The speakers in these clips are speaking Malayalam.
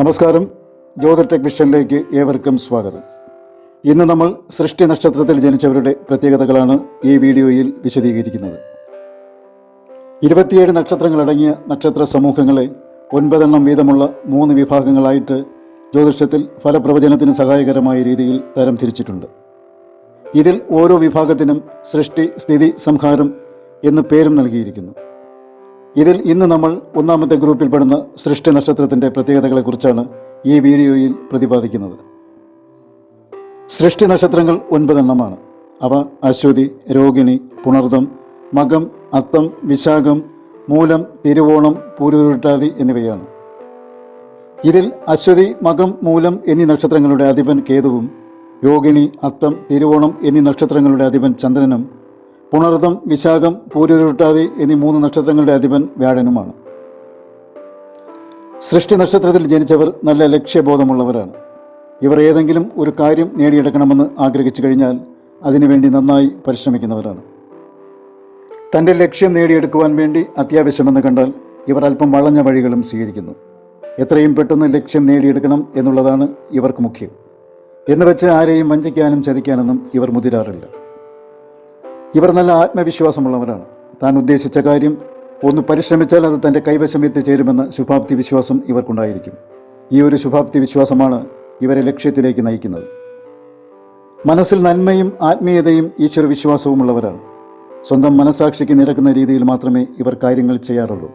നമസ്കാരം. ജ്യോതിർടെക് വിഷനിലേക്ക് ഏവർക്കും സ്വാഗതം. ഇന്ന് നമ്മൾ സൃഷ്ടി നക്ഷത്രത്തിൽ ജനിച്ചവരുടെ പ്രത്യേകതകളാണ് ഈ വീഡിയോയിൽ വിശദീകരിക്കുന്നത്. ഇരുപത്തിയേഴ് നക്ഷത്രങ്ങളടങ്ങിയ നക്ഷത്ര സമൂഹങ്ങളെ ഒൻപതെണ്ണം വീതമുള്ള മൂന്ന് വിഭാഗങ്ങളായിട്ട് ജ്യോതിഷത്തിൽ ഫലപ്രവചനത്തിന് സഹായകരമായ രീതിയിൽ തരം തിരിച്ചിട്ടുണ്ട്. ഇതിൽ ഓരോ വിഭാഗത്തിനും സൃഷ്ടി സ്ഥിതി സംഹാരം എന്ന് പേരും നൽകിയിരിക്കുന്നു. ഇതിൽ ഇന്ന് നമ്മൾ ഒന്നാമത്തെ ഗ്രൂപ്പിൽപ്പെടുന്ന സൃഷ്ടി നക്ഷത്രത്തിന്റെ പ്രത്യേകതകളെക്കുറിച്ചാണ് ഈ വീഡിയോയിൽ പ്രതിപാദിക്കുന്നത്. സൃഷ്ടി നക്ഷത്രങ്ങൾ ഒൻപതെണ്ണമാണ്. അവ അശ്വതി രോഹിണി പുണർദം മകം അത്തം വിശാഖം മൂലം തിരുവോണം പൂരുരുട്ടാതി എന്നിവയാണ്. ഇതിൽ അശ്വതി മകം മൂലം എന്നീ നക്ഷത്രങ്ങളുടെ അധിപൻ കേതുവും രോഹിണി അത്തം തിരുവോണം എന്നീ നക്ഷത്രങ്ങളുടെ അധിപൻ ചന്ദ്രനും പുണർദം വിശാഖം പൂരുരുട്ടാതി എന്നീ മൂന്ന് നക്ഷത്രങ്ങളുടെ അധിപൻ വ്യാഴനുമാണ്. സൃഷ്ടി നക്ഷത്രത്തിൽ ജനിച്ചവർ നല്ല ലക്ഷ്യബോധമുള്ളവരാണ്. ഇവർ ഏതെങ്കിലും ഒരു കാര്യം നേടിയെടുക്കണമെന്ന് ആഗ്രഹിച്ചു കഴിഞ്ഞാൽ അതിനുവേണ്ടി നന്നായി പരിശ്രമിക്കുന്നവരാണ്. തന്റെ ലക്ഷ്യം നേടിയെടുക്കുവാൻ വേണ്ടി അത്യാവശ്യമെന്ന് കണ്ടാൽ ഇവർ അല്പം വളഞ്ഞ വഴികളും സ്വീകരിക്കുന്നു. എത്രയും പെട്ടെന്ന് ലക്ഷ്യം നേടിയെടുക്കണം എന്നുള്ളതാണ് ഇവർക്ക് മുഖ്യം. എന്നുവെച്ച് ആരെയും വഞ്ചിക്കാനും ചതിക്കാനൊന്നും ഇവർ മുതിരാറില്ല. ഇവർ നല്ല ആത്മവിശ്വാസമുള്ളവരാണ്. താൻ ഉദ്ദേശിച്ച കാര്യം ഒന്ന് പരിശ്രമിച്ചാൽ അത് തന്റെ കൈവശം എത്തിച്ചേരുമെന്ന ശുഭാപ്തി വിശ്വാസം ഇവർക്കുണ്ടായിരിക്കും. ഈ ഒരു ശുഭാപ്തി വിശ്വാസമാണ് ഇവരെ ലക്ഷ്യത്തിലേക്ക് നയിക്കുന്നത്. മനസ്സിൽ നന്മയും ആത്മീയതയും ഈശ്വരവിശ്വാസവും ഉള്ളവരാണ്. സ്വന്തം മനസാക്ഷിക്ക് നിരക്കുന്ന രീതിയിൽ മാത്രമേ ഇവർ കാര്യങ്ങൾ ചെയ്യാറുള്ളൂ.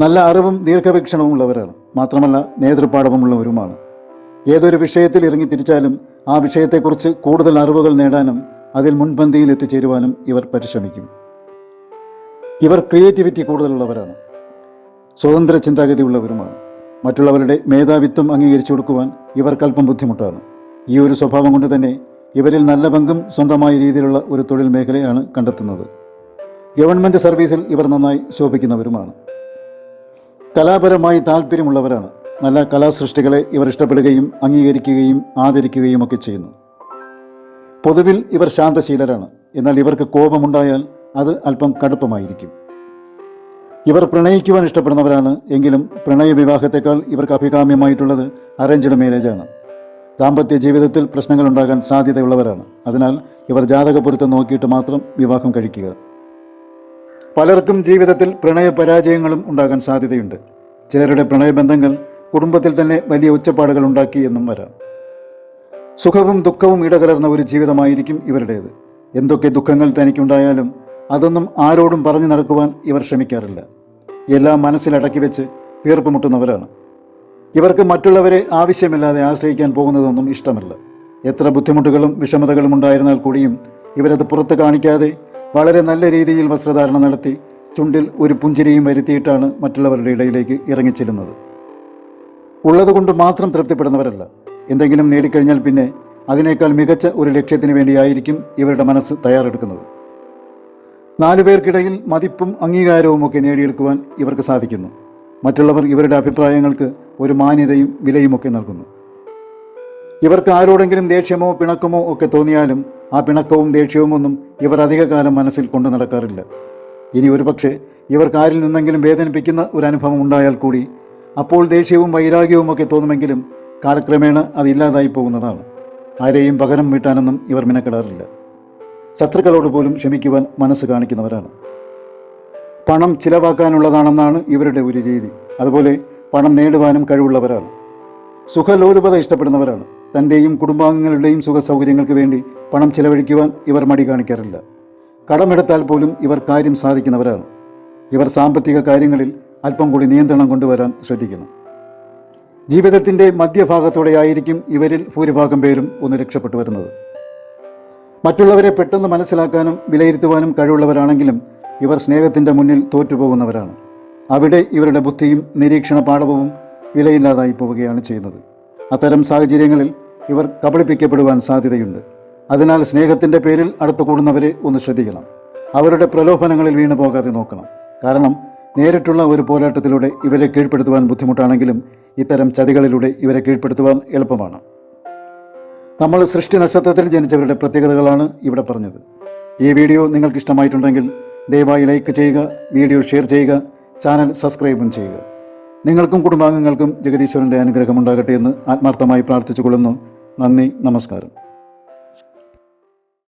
നല്ല അറിവും ദീർഘവീക്ഷണവും ഉള്ളവരാണ്. മാത്രമല്ല നേതൃപാഠവുമുള്ളവരുമാണ്. ഏതൊരു വിഷയത്തിൽ ഇറങ്ങി തിരിച്ചാലും ആ വിഷയത്തെക്കുറിച്ച് കൂടുതൽ അറിവുകൾ നേടാനും അതിൽ മുൻപന്തിയിൽ എത്തിച്ചേരുവാനും ഇവർ പരിശ്രമിക്കും. ഇവർ ക്രിയേറ്റിവിറ്റി കൂടുതലുള്ളവരാണ്. സ്വതന്ത്ര ചിന്താഗതി ഉള്ളവരുമാണ് മറ്റുള്ളവരുടെ മേധാവിത്വം അംഗീകരിച്ചു കൊടുക്കുവാൻ ഇവർക്കല്പം ബുദ്ധിമുട്ടാണ്. ഈ ഒരു സ്വഭാവം കൊണ്ട് തന്നെ ഇവരിൽ നല്ല പങ്കും സ്വന്തമായ രീതിയിലുള്ള ഒരു തൊഴിൽ മേഖലയാണ് കണ്ടെത്തുന്നത്. ഗവൺമെന്റ് സർവീസിൽ ഇവർ നന്നായി ശോഭിക്കുന്നവരുമാണ്. കലാപരമായി താല്പര്യമുള്ളവരാണ്. നല്ല കലാസൃഷ്ടികളെ ഇവർ ഇഷ്ടപ്പെടുകയും അംഗീകരിക്കുകയും ആദരിക്കുകയും ഒക്കെ ചെയ്യുന്നു. പൊതുവിൽ ഇവർ ശാന്തശീലരാണ്. എന്നാൽ ഇവർക്ക് കോപമുണ്ടായാൽ അത് അല്പം കടുപ്പമായിരിക്കും. ഇവർ പ്രണയിക്കുവാൻ ഇഷ്ടപ്പെടുന്നവരാണ് എങ്കിലും പ്രണയ വിവാഹത്തെക്കാൾ ഇവർക്ക് അഭികാമ്യമായിട്ടുള്ളത് അറേഞ്ച്ഡ് മാരേജാണ് ദാമ്പത്യ ജീവിതത്തിൽ പ്രശ്നങ്ങൾ ഉണ്ടാകാൻ സാധ്യതയുള്ളവരാണ്. അതിനാൽ ഇവർ ജാതക പൊരുത്തം നോക്കിയിട്ട് മാത്രം വിവാഹം കഴിക്കുക. പലർക്കും ജീവിതത്തിൽ പ്രണയ പരാജയങ്ങളും ഉണ്ടാകാൻ സാധ്യതയുണ്ട്. ചിലരുടെ പ്രണയബന്ധങ്ങൾ കുടുംബത്തിൽ തന്നെ വലിയ ഒച്ചപ്പാടുകൾ ഉണ്ടാക്കി എന്നും വരാം. സുഖവും ദുഃഖവും ഇടകലർന്ന ഒരു ജീവിതമായിരിക്കും ഇവരുടേത്. എന്തൊക്കെ ദുഃഖങ്ങൾ തനിക്കുണ്ടായാലും അതൊന്നും ആരോടും പറഞ്ഞു നടക്കുവാൻ ഇവർ ശ്രമിക്കാറില്ല. എല്ലാം മനസ്സിലടക്കി വെച്ച് വീർപ്പുമുട്ടുന്നവരാണ് ഇവർക്ക് മറ്റുള്ളവരെ ആവശ്യമില്ലാതെ ആശ്രയിക്കാൻ പോകുന്നതൊന്നും ഇഷ്ടമല്ല. എത്ര ബുദ്ധിമുട്ടുകളും വിഷമതകളും ഉണ്ടായിരുന്നാൽ കൂടിയും ഇവരത് പുറത്ത് കാണിക്കാതെ വളരെ നല്ല രീതിയിൽ വസ്ത്രധാരണം നടത്തി ചുണ്ടിൽ ഒരു പുഞ്ചിരിയും വരുത്തിയിട്ടാണ് മറ്റുള്ളവരുടെ ഇടയിലേക്ക് ഇറങ്ങിച്ചെല്ലുന്നത്. ഉള്ളതുകൊണ്ട് മാത്രം തൃപ്തിപ്പെടുന്നവരല്ല. എന്തെങ്കിലും നേടിക്കഴിഞ്ഞാൽ പിന്നെ അതിനേക്കാൾ മികച്ച ഒരു ലക്ഷ്യത്തിന് വേണ്ടിയായിരിക്കും ഇവരുടെ മനസ്സ് തയ്യാറെടുക്കുന്നത്. നാലു പേർക്കിടയിൽ മതിപ്പും അംഗീകാരവും ഒക്കെ നേടിയെടുക്കുവാൻ ഇവർക്ക് സാധിക്കുന്നു. മറ്റുള്ളവർ ഇവരുടെ അഭിപ്രായങ്ങൾക്ക് ഒരു മാന്യതയും വിലയുമൊക്കെ നൽകുന്നു. ഇവർക്ക് ആരോടെങ്കിലും ദേഷ്യമോ പിണക്കമോ ഒക്കെ തോന്നിയാലും ആ പിണക്കവും ദേഷ്യവും ഒന്നും ഇവർ അധികകാലം മനസ്സിൽ കൊണ്ടു നടക്കാറില്ല. ഇനി ഒരുപക്ഷെ ഇവർക്ക് ആരിൽ നിന്നെങ്കിലും വേദനിപ്പിക്കുന്ന ഒരു അനുഭവം ഉണ്ടായാൽ കൂടി അപ്പോൾ ദേഷ്യവും വൈരാഗ്യവും ഒക്കെ തോന്നുമെങ്കിലും കാലക്രമേണ അതില്ലാതായി പോകുന്നതാണ്. ആരെയും പകരം വീട്ടാനൊന്നും ഇവർ മിനക്കെടാറില്ല. ശത്രുക്കളോട് പോലും ക്ഷമിക്കുവാൻ മനസ്സ് കാണിക്കുന്നവരാണ്. പണം ചിലവാക്കാനുള്ളതാണെന്നാണ് ഇവരുടെ ഒരു രീതി. അതുപോലെ പണം നേടുവാനും കഴിവുള്ളവരാണ്. സുഖലോലുപത ഇഷ്ടപ്പെടുന്നവരാണ്. തന്റെയും കുടുംബാംഗങ്ങളുടെയും സുഖ സൗകര്യങ്ങൾക്ക് വേണ്ടി പണം ചിലവഴിക്കുവാൻ ഇവർ മടി കാണിക്കാറില്ല. കടമെടുത്താൽ പോലും ഇവർ കാര്യം സാധിക്കുന്നവരാണ്. ഇവർ സാമ്പത്തിക കാര്യങ്ങളിൽ അല്പം കൂടി നിയന്ത്രണം കൊണ്ടുവരാൻ ശ്രദ്ധിക്കുന്നു. ജീവിതത്തിന്റെ മധ്യഭാഗത്തോടെയായിരിക്കും ഇവരിൽ ഭൂരിഭാഗം പേരും ഒന്ന് രക്ഷപ്പെട്ടു വരുന്നത്. മറ്റുള്ളവരെ പെട്ടെന്ന് മനസ്സിലാക്കാനും വിലയിരുത്തുവാനും കഴിവുള്ളവരാണെങ്കിലും ഇവർ സ്നേഹത്തിന്റെ മുന്നിൽ തോറ്റുപോകുന്നവരാണ്. അവിടെ ഇവരുടെ ബുദ്ധിയും നിരീക്ഷണ പാഠവും വിലയില്ലാതായി പോവുകയാണ് ചെയ്യുന്നത്. അത്തരം സാഹചര്യങ്ങളിൽ ഇവർ കബളിപ്പിക്കപ്പെടുവാൻ സാധ്യതയുണ്ട്. അതിനാൽ സ്നേഹത്തിന്റെ പേരിൽ അടുത്തു കൂടുന്നവരെ ഒന്ന് ശ്രദ്ധിക്കണം. അവരുടെ പ്രലോഭനങ്ങളിൽ വീണു പോകാതെ നോക്കണം. കാരണം നേരിട്ടുള്ള ഒരു പോരാട്ടത്തിലൂടെ ഇവരെ കീഴ്പ്പെടുത്തുവാൻ ബുദ്ധിമുട്ടാണെങ്കിലും ഇത്തരം ചതികളിലൂടെ ഇവരെ കീഴ്പ്പെടുത്തുവാൻ എളുപ്പമാണ്. നമ്മൾ സൃഷ്ടി നക്ഷത്രത്തിൽ ജനിച്ചവരുടെ പ്രത്യേകതകളാണ് ഇവിടെ പറഞ്ഞത്. ഈ വീഡിയോ നിങ്ങൾക്ക് ഇഷ്ടമായിട്ടുണ്ടെങ്കിൽ ദയവായി ലൈക്ക് ചെയ്യുക വീഡിയോ ഷെയർ ചെയ്യുക ചാനൽ സബ്സ്ക്രൈബും ചെയ്യുക. നിങ്ങൾക്കും കുടുംബാംഗങ്ങൾക്കും ജഗദീശ്വരന്റെ അനുഗ്രഹമുണ്ടാകട്ടെ എന്ന് ആത്മാർത്ഥമായി പ്രാർത്ഥിച്ചു കൊള്ളുന്നു നന്ദി നമസ്കാരം.